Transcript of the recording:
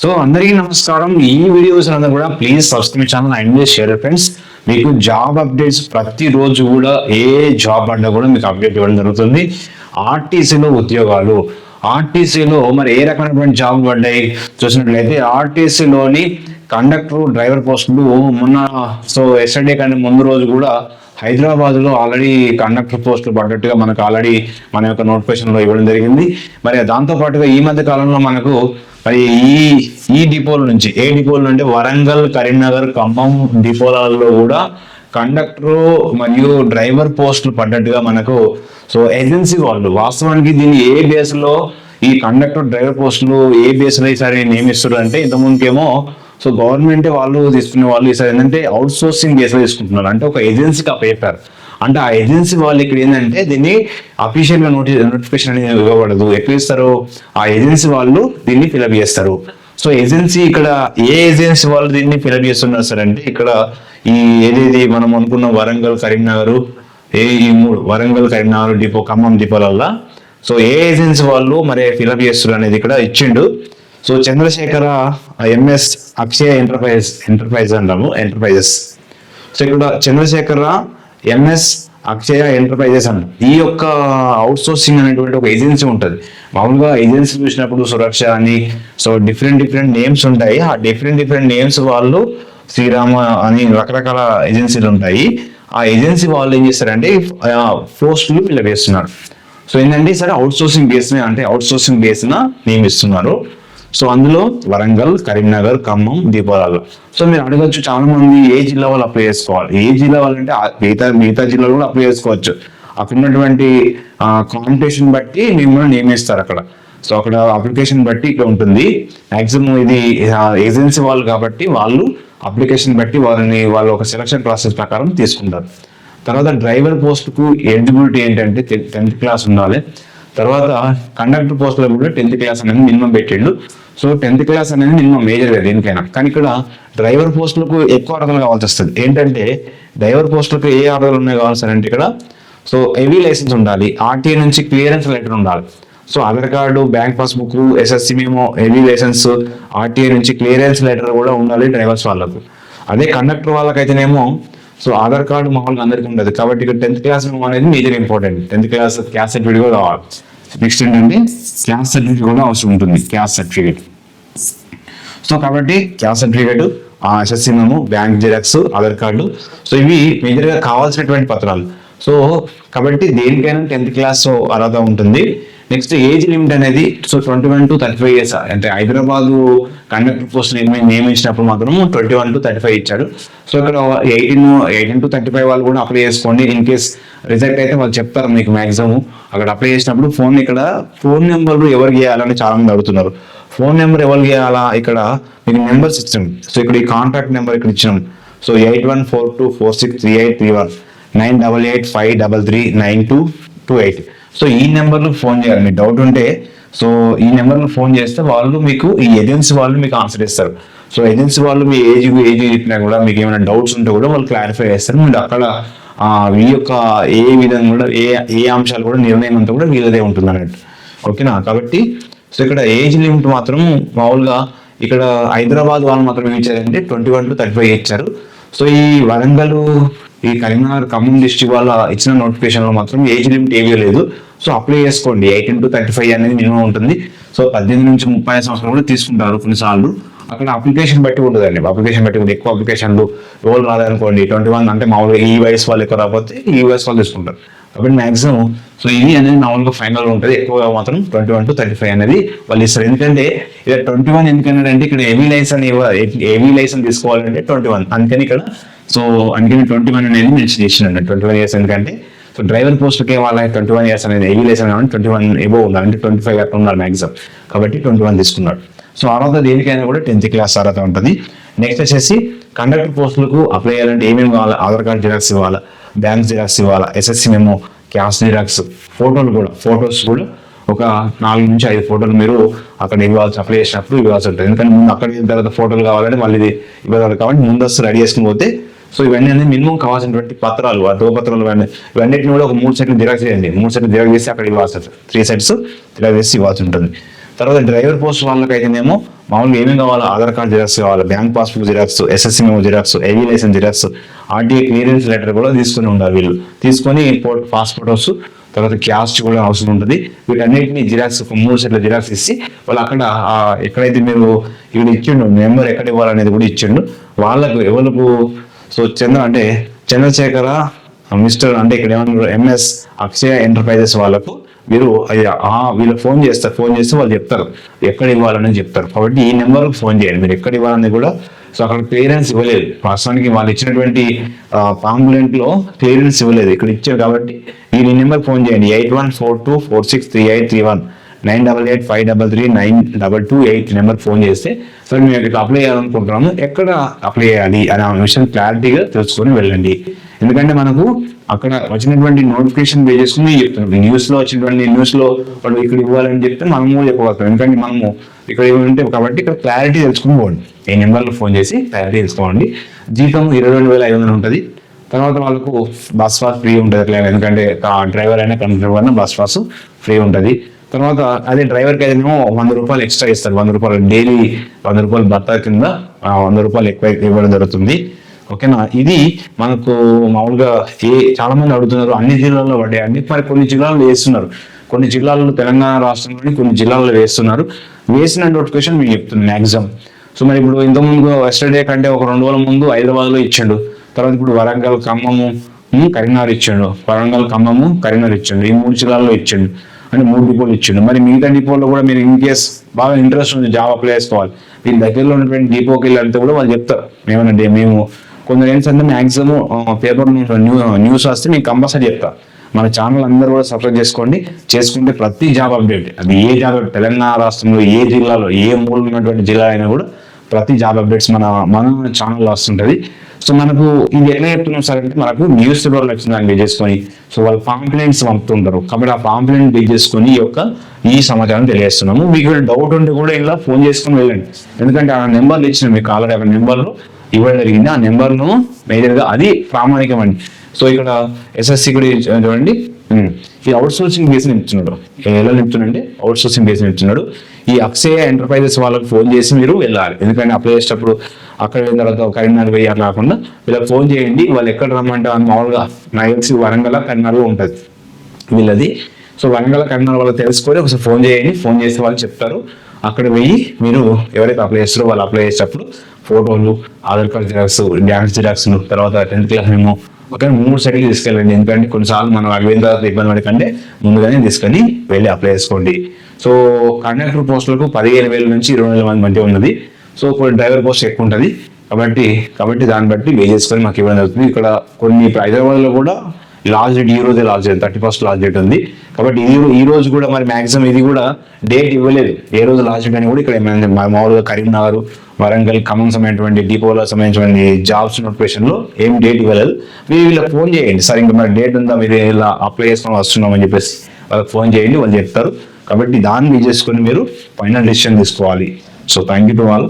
So అందరికీ నమస్కారం. ఈ వీడియోస్ అందరూ కూడా please subscribe channel and share friends మీకు జాబ్ అప్డేట్స్ ప్రతిరోజు కూడా ఏ జాబ్ అన్నా కూడా మీకు అప్డేట్ ఇవ్వడం జరుగుతుంది. ఆర్టీసీలో ఉద్యోగాలు. ఆర్టీసీలో మరి ఏ రకమైనటువంటి జాబ్ పడ్డాయి? చూసినట్లయితే ఆర్టీసీలోని కండక్టర్ డ్రైవర్ పోస్టులు మొన్న సో ఎస్టర్డే కానీ ముందు రోజు కూడా హైదరాబాద్లో ఆల్రెడీ కండక్టర్ పోస్టులు పడ్డట్టుగా మనకు ఆల్రెడీ మన యొక్క నోటిఫికేషన్లో ఇవ్వడం జరిగింది. మరి దాంతో పాటుగా ఈ మధ్య కాలంలో మనకు మరి ఈ ఈ డిపోల నుంచి ఏ డిపోల నుండి వరంగల్ కరీంనగర్ ఖమ్మం డిపోలలో కూడా కండక్టర్ మరియు డ్రైవర్ పోస్టులు పడ్డట్టుగా మనకు సో ఏజెన్సీ వాళ్ళు వాస్తవానికి దీన్ని ఏ బేస్లో ఈ కండక్టర్ డ్రైవర్ పోస్టులు ఏ బేస్లో ఈసారి నియమిస్తున్నారు అంటే ఇంతకుముందుకేమో సో గవర్నమెంట్ వాళ్ళు తీసుకునే వాళ్ళు ఈసారి ఏంటంటే అవుట్ సోర్సింగ్ బేస్లో తీసుకుంటున్నారు. అంటే ఒక ఏజెన్సీకి పేపర్ అంటే ఆ ఏజెన్సీ వాళ్ళు ఇక్కడ ఏంటంటే దీన్ని అఫీషియల్గా నోటి నోటిఫికేషన్ అనేది ఇవ్వబడదు. ఎక్కడ ఇస్తారు? ఆ ఏజెన్సీ వాళ్ళు దీన్ని ఫిలప్ చేస్తారు. సో ఏజెన్సీ ఇక్కడ ఏ ఏజెన్సీ వాళ్ళు దీన్ని ఫిలప్ చేస్తున్నారు సార్ అంటే ఇక్కడ ఈ ఏదేది మనం అనుకున్న వరంగల్ కరీంనగర్ ఏ ఈ మూడు వరంగల్ కరీంనగర్ డిపో ఖమ్మం డిపోలల్లా. సో ఏ ఏజెన్సీ వాళ్ళు మరి ఫిలప్ చేస్తున్నారు అనేది ఇక్కడ ఇచ్చిండు. So Chandrashekara MS Akshaya enterprise enterprise అంటాము ఎంటర్ప్రైజెస్. సో ఇక్కడ చంద్రశేఖర ఎంఎస్ అక్షయ ఎంటర్ప్రైజెస్ అంట. ఈ యొక్క అవుట్ సోర్సింగ్ అనేటువంటి ఒక ఏజెన్సీ ఉంటుంది. మామూలుగా ఏజెన్సీ చూసినప్పుడు సురక్ష అని సో డిఫరెంట్ డిఫరెంట్ నేమ్స్ ఉంటాయి. ఆ డిఫరెంట్ డిఫరెంట్ నేమ్స్ వాళ్ళు శ్రీరామ అని రకరకాల ఏజెన్సీలు ఉంటాయి. ఆ ఏజెన్సీ వాళ్ళు ఏం చేస్తారంటే పోస్టులు వీళ్ళు వేస్తున్నారు. సో ఏంటంటే సరే అవుట్ సోర్సింగ్ బేస్ అంటే అవుట్ సోర్సింగ్ బేస్ నియమిస్తున్నారు సో అందులో వరంగల్ కరీంనగర్ ఖమ్మం దీపావళి సో మీరు అడగచ్చు చాలా మంది ఏ జిల్లా వాళ్ళు అప్లై చేసుకోవాలి. ఏ జిల్లా వాళ్ళు అంటే ఆ మిగతా మిగతా జిల్లాలో కూడా అప్లై చేసుకోవచ్చు. అక్కడ ఉన్నటువంటి కాంపిటీషన్ బట్టి మిమ్మల్ని నియమిస్తారు అక్కడ. సో అక్కడ అప్లికేషన్ బట్టి ఇక్కడ ఉంటుంది. మాక్సిమం ఇది ఏజెన్సీ వాళ్ళు కాబట్టి వాళ్ళు అప్లికేషన్ బట్టి వాళ్ళని వాళ్ళు ఒక సెలక్షన్ ప్రాసెస్ ప్రకారం తీసుకుంటారు. తర్వాత డ్రైవర్ పోస్ట్కు ఎలిజిబిలిటీ ఏంటంటే టెన్త్ క్లాస్ ఉండాలి. తర్వాత కండక్టర్ పోస్ట్లో కూడా టెన్త్ క్లాస్ అనేది మినిమం పెట్టిండు. సో టెన్త్ క్లాస్ అనేది మినిమం మేజర్ దేనికైనా. కానీ ఇక్కడ డ్రైవర్ పోస్టులకు ఎక్కువ అర్హతలు కావాల్సి వస్తుంది. ఏంటంటే డ్రైవర్ పోస్టులకు ఏ అర్హతలు ఉన్నాయి కావాల్సి అంటే ఇక్కడ సో హెవీ లైసెన్స్ ఉండాలి. ఆర్టీఏ నుంచి క్లియరెన్స్ లెటర్ ఉండాలి. So Aadhaar card bank passbook SSC memo heavy licence RTA నుంచి క్లియరెన్స్ లెటర్ కూడా ఉండాలి డ్రైవర్స్ వాళ్ళకు. అదే కండక్టర్ వాళ్ళకైతేనేమో సో ఆధార్ కార్డు మామూలుగా అందరికీ ఉండదు. కాబట్టి ఇక్కడ టెన్త్ క్లాస్ అనేది major important tenth class caste certificate కూడా కావాలి. నెక్స్ట్ ఏంటంటే క్యాస్ట్ సర్టిఫికేట్ కూడా అవసరం ఉంటుంది క్యాస్ట్ సర్టిఫికేట్ సో కాబట్టి caste certificate SSC memo bank xerox Aadhaar card so ఇవి మేజర్గా కావాల్సినటువంటి పత్రాలు. సో కాబట్టి దేనికైనా టెన్త్ క్లాస్ అర్హత ఉంటుంది. నెక్స్ట్ ఏజ్ లిమిట్ అనేది so twenty one to thirty five years అంటే హైదరాబాద్ కండక్టర్ పోస్ట్ నియమించినప్పుడు మాత్రం twenty one to thirty five ఇచ్చాడు. సో ఇక్కడ eighteen eighteen to thirty five వాళ్ళు కూడా అప్లై చేసుకోండి. ఇన్ కేస్ రిజెక్ట్ అయితే వాళ్ళు చెప్తారు మీకు మాక్సిమం అక్కడ అప్లై చేసినప్పుడు ఫోన్ ఇక్కడ ఫోన్ నెంబర్ ఎవరు చేయాలని చాలా మంది అడుగుతున్నారు. ఫోన్ నెంబర్ ఎవరు చేయాలా ఇక్కడ మీకు నెంబర్స్ ఇచ్చాం సో ఇక్కడ ఈ కాంటాక్ట్ నెంబర్ ఇక్కడ ఇచ్చినాం. So eight one four two four six three eight three one nine double eight five double three nine two two eight so ఈ నెంబర్లు ఫోన్ చేయాలి. మీ డౌట్ ఉంటే సో ఈ నెంబర్లో ఫోన్ చేస్తే వాళ్ళు మీకు ఈ ఏజెన్సీ వాళ్ళు మీకు ఆన్సర్ ఇస్తారు. సో ఏజెన్సీ వాళ్ళు మీ ఏజ్ ఏజ్ చెప్పినా కూడా మీకు ఏమైనా డౌట్స్ ఉంటే కూడా వాళ్ళు క్లారిఫై చేస్తారు. మీరు అక్కడ ఈ యొక్క ఏ విధంగా కూడా ఏ ఏ అంశాలు కూడా నిర్ణయం అంతా కూడా వీళ్ళదే ఉంటుంది అన్నట్టు ఓకేనా? కాబట్టి సో ఇక్కడ ఏజ్ లిమిట్ మాత్రం మామూలుగా ఇక్కడ హైదరాబాద్ వాళ్ళు మాత్రం ఏం ఇచ్చారంటే twenty one to thirty five ఇచ్చారు. సో ఈ వరంగల్ ఈ కరీంనగర్ ఖమ్మం డిస్ట్రిక్ట్ వాళ్ళ ఇచ్చిన నోటిఫికేషన్లో మాత్రం ఏజ్ లిమిట్ ఏమీ లేదు. సో అప్లై చేసుకోండి. ఎయిటీన్ టు థర్టీ ఫైవ్ అనేది మినిమం ఉంటుంది. సో పద్దెనిమిది నుంచి ముప్పై సంవత్సరాలు కూడా తీసుకుంటారు కొన్నిసార్లు. అక్కడ అప్లికేషన్ బట్టి ఉంటుందండి. అప్లికేషన్ బట్టి ఉంటుంది ఎక్కువ అప్లికేషన్లు రోల్ రాదనుకోండి. ట్వంటీ వన్ అంటే మామూలుగా ఈ వయసు వాళ్ళు ఎక్కువ రాకపోతే ఈ వయసు వాళ్ళు తీసుకుంటారు. కాబట్టి మ్యాక్సిమం సో ఇది అనేది మామూలుగా ఫైనల్ ఉంటుంది. ఎక్కువగా మాత్రం twenty one to thirty five అనేది వాళ్ళు ఇస్తారు. ఎందుకంటే ఇక్కడ ట్వంటీ వన్ ఎందుకంటే అంటే ఇక్కడ ఏవీ లైసెన్స్ ఏవీ లైసెన్స్ తీసుకోవాలంటే ట్వంటీ వన్ అందుకని ఇక్కడ సో అందుకని ట్వంటీ వన్ అనేది మెన్షన్ చేసిందండి ట్వంటీ వన్ ఇయర్స్ ఎందుకంటే సో డ్రైవర్ పోస్ట్కి వాళ్ళ ట్వంటీ వన్ ఇయర్స్ అనేది ఏవీ లేసాను కాబట్టి ట్వంటీ వన్ ఎబో ఉన్నారు అంటే ట్వంటీ ఫైవ్ అట్లా ఉన్నారు మ్యాక్సిమం కాబట్టి ట్వంటీ వన్ తీసుకున్నాడు. సో తర్వాత దేనికైనా కూడా టెన్త్ క్లాస్ తర్వాత ఉంటుంది. నెక్స్ట్ వచ్చేసి కండక్టర్ పోస్టులకు అప్లై చేయాలంటే ఏమేమి కావాలి? ఆధార్ కార్డ్ జిరాక్స్ ఇవ్వాలా? బ్యాంక్ జిరాక్స్ ఇవ్వాలా? ఎస్ఎస్సి మేము క్యాష్ జిరాక్స్ ఫోటోలు కూడా ఫోటోస్ కూడా ఒక నాలుగు నుంచి ఐదు ఫోటోలు మీరు అక్కడ ఇవ్వాల్సి అప్లై చేసినప్పుడు ఇవ్వాల్సి ఉంటుంది. ఎందుకంటే ముందు అక్కడ తర్వాత ఫోటోలు కావాలంటే మళ్ళీ ఇది ఇవ్వాలి కాబట్టి ముందస్తు రెడీ చేసుకుని పోతే సో ఇవన్నీ అనేది మినిమం కావాల్సినటువంటి పత్రాలు ఆ ధ్రువపత్రాలు ఇవన్నీ. ఇవన్నిటిని కూడా ఒక మూడు సెట్లు జిరాక్స్ చేయండి. మూడు సెట్లు జిరాక్స్ చేసి అక్కడ ఇవ్వాల్సి త్రీ సెట్స్ జిరాక్స్ చేసి ఇవ్వాల్సి ఉంటుంది. తర్వాత డ్రైవర్ పోస్ట్ వాళ్ళకైతేనేమో మామూలుగా ఏమేమి కావాలి ఆధార్ కార్డ్ జిరాక్స్ కావాలి bank passbook xerox SSC memo xerox ఏవీ licence xerox RTA clearance letter కూడా తీసుకుని ఉండాలి వీళ్ళు. తీసుకొని పాస్ ఫోటోస్ తర్వాత క్యాస్ట్ కూడా అవసరం ఉంటుంది. వీటన్నిటిని జిరాక్స్ ఒక మూడు సెట్ల జిరాక్స్ ఇచ్చి వాళ్ళు అక్కడ ఎక్కడైతే మీరు ఇక్కడ ఇచ్చిండు నెంబర్ ఎక్కడ ఇవ్వాలనేది కూడా ఇచ్చిండు. వాళ్ళకు ఎవరికి సో చంద్ర అంటే చంద్రశేఖర మిస్టర్ అంటే ఇక్కడ ఏమన్నారు ఎంఎస్ అక్షయ ఎంటర్ప్రైజెస్ వాళ్ళకు మీరు అయ్యా ఆ వీళ్ళకి ఫోన్ చేస్తారు ఫోన్ చేస్తే వాళ్ళు చెప్తారు ఎక్కడ ఇవ్వాలని చెప్తారు. కాబట్టి ఈ నెంబర్కి ఫోన్ చేయండి మీరు ఎక్కడ ఇవ్వాలని కూడా. సో అక్కడ క్లియరెన్స్ ఇవ్వలేదు. వాస్తవానికి వాళ్ళు ఇచ్చినటువంటి పాంపులెంట్లో క్లియరెన్స్ ఇవ్వలేదు ఇక్కడ ఇచ్చారు కాబట్టి ఈ నెంబర్ ఫోన్ చేయండి eight one four two four six three eight three one. Nine double eight five double three nine double two eight number phone చేస్తే సార్ మేము ఇక్కడ అప్లై చేయాలనుకుంటున్నాము. ఎక్కడ అప్లై చేయాలి? అనే విషయం క్లారిటీగా తెలుసుకొని వెళ్ళండి. ఎందుకంటే మనకు అక్కడ వచ్చినటువంటి నోటిఫికేషన్ పే చేసుకుని న్యూస్లో న్యూస్లో వచ్చినటువంటి న్యూస్లో వాళ్ళు ఇక్కడ ఇవ్వాలని చెప్తే మనము చెప్పగలుగుతాం. ఎందుకంటే మనము ఇక్కడ ఏమంటే కాబట్టి ఇక్కడ క్లారిటీ తెలుసుకుని పోండి. ఈ నెంబర్లో ఫోన్ చేసి క్లారిటీ తెలుసుకోండి. జీతం ఇరవై రెండు వేల ఐదు వందలు ఉంటుంది. తర్వాత వాళ్ళకు బస్ పాస్ ఫ్రీ ఉంటుంది ఎందుకంటే డ్రైవర్ అయినా కండక్టర్ అయినా బస్ పాస్ ఫ్రీ ఉంటుంది. తర్వాత అదే డ్రైవర్కి అయితేనేమో వంద రూపాయలు ఎక్స్ట్రా ఇస్తారు. వంద రూపాయలు డైలీ వంద రూపాయలు భర్త కింద వంద రూపాయలు ఎక్కువ ఇవ్వడం జరుగుతుంది. ఓకేనా? ఇది మనకు మామూలుగా ఏ చాలా మంది అడుగుతున్నారు అన్ని జిల్లాల్లో పడ్డాయండి మరి కొన్ని జిల్లాల్లో వేస్తున్నారు. కొన్ని జిల్లాల్లో తెలంగాణ రాష్ట్రంలోని కొన్ని జిల్లాల్లో వేస్తున్నారు. వేసిన నోటిఫికేషన్ మీకు చెప్తున్నాను మ్యాక్సిమం సో మరి ఇప్పుడు ఇంతకుముందు ఎస్టర్డే కంటే ఒక రెండు రోజుల ముందు హైదరాబాద్లో తర్వాత ఇప్పుడు వరంగల్ ఖమ్మము కరీంనగర్ ఇచ్చాడు. వరంగల్ ఖమ్మము కరీంనగర్ ఇచ్చాడు. ఈ మూడు జిల్లాల్లో ఇచ్చిండు. అంటే మూడు డిపోలు ఇచ్చిండు. మరి మిగతా డిపోలో కూడా మీరు ఇన్ కేస్ బాగా ఇంట్రెస్ట్ ఉంది జాబ్ అప్లై చేసుకోవాలి. దీని దగ్గరలో ఉన్నటువంటి డిపోకి వెళ్ళాలంటే కూడా వాళ్ళు చెప్తారు. ఏమనంటే మేము కొందరు ఏంటంటే మ్యాక్సిమం పేపర్ న్యూస్ వస్తే మీకు కంపల్సరీ చెప్తా మన ఛానల్ అందరూ కూడా సబ్స్క్రైబ్ చేసుకోండి. చేసుకుంటే ప్రతి జాబ్ అప్డేట్ అది ఏ జాబ్ తెలంగాణ రాష్ట్రంలో ఏ జిల్లాలో ఏ మూల ఉన్నటువంటి జిల్లా అయినా కూడా ప్రతి జాబ్ అప్డేట్స్ మన మన ఛానల్లో వస్తుంటుంది. సో మనకు ఇది ఎలా చెప్తున్నాం సార్ అంటే మనకు న్యూస్ పేపర్లు వచ్చిన దాన్ని చేసుకొని సో వాళ్ళు పాంప్లెంట్స్ పంపుతుంటారు. కాబట్టి ఆ పాంప్లెంట్ బిల్ చేసుకొని ఈ యొక్క ఈ సమాచారం తెలియజేస్తున్నాము. మీకు డౌట్ ఉంటే కూడా ఇలా ఫోన్ చేసుకొని వెళ్ళండి. ఎందుకంటే ఆ నెంబర్లు ఇచ్చిన మీకు ఆల్రెడీ ఆ నెంబర్లు ఇవ్వడం జరిగింది. ఆ నెంబర్ను మేజర్గా అది ప్రామాణికం అండి సో ఇక్కడ ఎస్ఎస్సి కూడా చూడండి. ఈ అవుట్ సోర్సింగ్ బేస్ నింపుతున్నాడు. ఎలా నింపుతున్నాడంటే అవుట్ సోర్సింగ్ బేస్ నింపుతున్నాడు. ఈ అక్షయ ఎంటర్ప్రైజెస్ వాళ్ళకి ఫోన్ చేసి మీరు వెళ్ళాలి. ఎందుకంటే అప్లై చేసేటప్పుడు అక్కడ వెళ్ళిన తర్వాత కరీంనగర్ వెయ్యి అలా కాకుండా వీళ్ళకి ఫోన్ చేయండి వాళ్ళు ఎక్కడ రమ్మంటే అని మామూలుగా నాకు తెలిసి వరంగల్ కరీంనగర్లో ఉంటుంది వీళ్ళది. సో వరంగల్ కరీంనగర్ వాళ్ళు తెలుసుకొని ఒకసారి ఫోన్ చేయండి ఫోన్ చేస్తే వాళ్ళు చెప్తారు. అక్కడ పోయి మీరు ఎవరైతే అప్లై చేస్తారో వాళ్ళు అప్లై చేసేటప్పుడు ఫోటోలు ఆధార్ కార్డ్ జిరాక్స్ డ్యాన్స్ జిరాక్స్ తర్వాత టెన్త్ క్లాస్ మేము ఒక మూడు సైడ్లు తీసుకెళ్ళండి. ఎందుకంటే కొన్నిసార్లు మనం అడిగిన తర్వాత ఇబ్బంది పడకంటే ముందుగానే తీసుకొని వెళ్ళి అప్లై చేసుకోండి. సో కండక్టర్ పోస్టులకు పదిహేను వేల నుంచి ఇరవై వేల మంది మధ్య ఉన్నది. సో కొన్ని డ్రైవర్ పోస్ట్ ఎక్కువ ఉంటుంది. కాబట్టి కాబట్టి దాన్ని బట్టి వే చేసుకొని మాకు ఇవ్వడం జరుగుతుంది. ఇక్కడ కొన్ని హైదరాబాద్లో కూడా లాస్ట్ డేట్ ఈ రోజే last date thirty first last date ఉంది. కాబట్టి ఇది ఈ రోజు కూడా మరి మాక్సిమం ఇది కూడా డేట్ ఇవ్వలేదు. ఏ రోజు లాస్ట్ డేట్ అని కూడా ఇక్కడ ఏమైనా మామూలుగా కరీంనగర్ వరంగల్ ఖమ్మం సంబంధించినటువంటి డిపోలో సంబంధించినటువంటి జాబ్స్ నోటిఫికేషన్లో ఏం డేట్ ఇవ్వలేదు. మీరు వీళ్ళకి ఫోన్ చేయండి. సార్ ఇంకా మరి డేట్ ఉందా? మీరు ఇలా అప్లై చేసుకొని వస్తున్నాం అని చెప్పేసి వాళ్ళకి ఫోన్ చేయండి. వాళ్ళు చెప్తారు. కాబట్టి దాన్ని చేసుకొని మీరు ఫైనల్ డిసిషన్ తీసుకోవాలి. So thank you to all